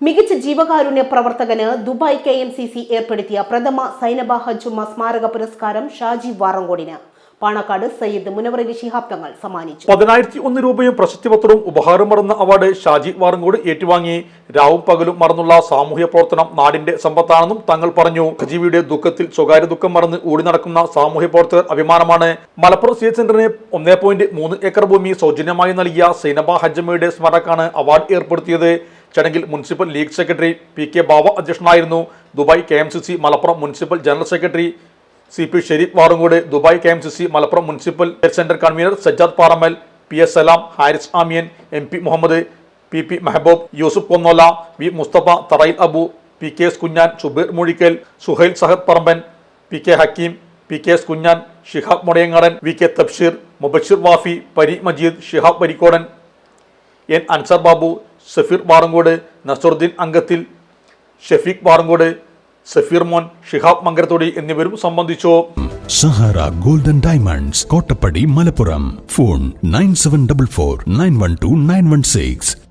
മികച്ച ജീവകാരുണ്യ പ്രവർത്തകന് Dubai K M C C ഏർപ്പെടുത്തിയ പ്രഥമ സൈനബ ഹജുമ സ്മാരക പുരസ്കാരം ഷാജി വാറങ്കോടിന്. പാണക്കാട് സയ്യിദ് മുനവറലി ശിഹാബ് തങ്ങൾ സമ്മാനിച്ചു. പതിനായിരത്തി ഒന്ന് രൂപയും പ്രശസ്തിപത്രവും ഉപഹാരം മറന്ന അവാർഡ് ഷാജി വാറങ്കോട് ഏറ്റുവാങ്ങി. രാവും പകലും മറന്നുള്ള സാമൂഹ്യ പ്രവർത്തനം നാടിന്റെ സമ്പത്താണെന്നും തങ്ങൾ പറഞ്ഞു. ഖജീവിയുടെ ദുഃഖത്തിൽ സ്വകാര്യ ദുഃഖം മറന്ന് ഓടി നടക്കുന്ന സാമൂഹ്യ പ്രവർത്തകർ അഭിമാനമാണ്. മലപ്പുറം സി സെന്ററിന് ഒന്നേ പോയിന്റ് മൂന്ന് ഏക്കർ ഭൂമി സൗജന്യമായി നൽകിയ സൈനബ ഹജ്ജമ്മയുടെ സ്മാരകാണ് അവാർഡ് ഏർപ്പെടുത്തിയത്. ചടങ്ങിൽ municipal league secretary P K Baba അധ്യക്ഷനായിരുന്നു. Dubai K M C C Malappuram municipal general secretary C P Sharif Varumkode Dubai K M C C Malappuram municipal centre convener Sajjad Paramal P S Salam Haris Amiyan M P Muhammad P P Mehaboob Yusuf Konnola V Mustafa Tharayil Abu P K S Kunjan Subeer Muzhikkal Suhail Sahad Paramban P K Hakeem P K S Kunjan Shihab Mudayangadan V K Tabsheer Mubasheer Wafi Pari Majeed Shihab Parikkodan N Ansar Babu Safeer Parangode Nasaruddin അംഗത്തിൽ Shafeeq Parangode Safeer Mon Shihab Mankarathodi എന്നിവരും സംബന്ധിച്ചു. Sahara golden diamonds Kottappadi Malappuram. Phone nine seven double four nine one two nine one six.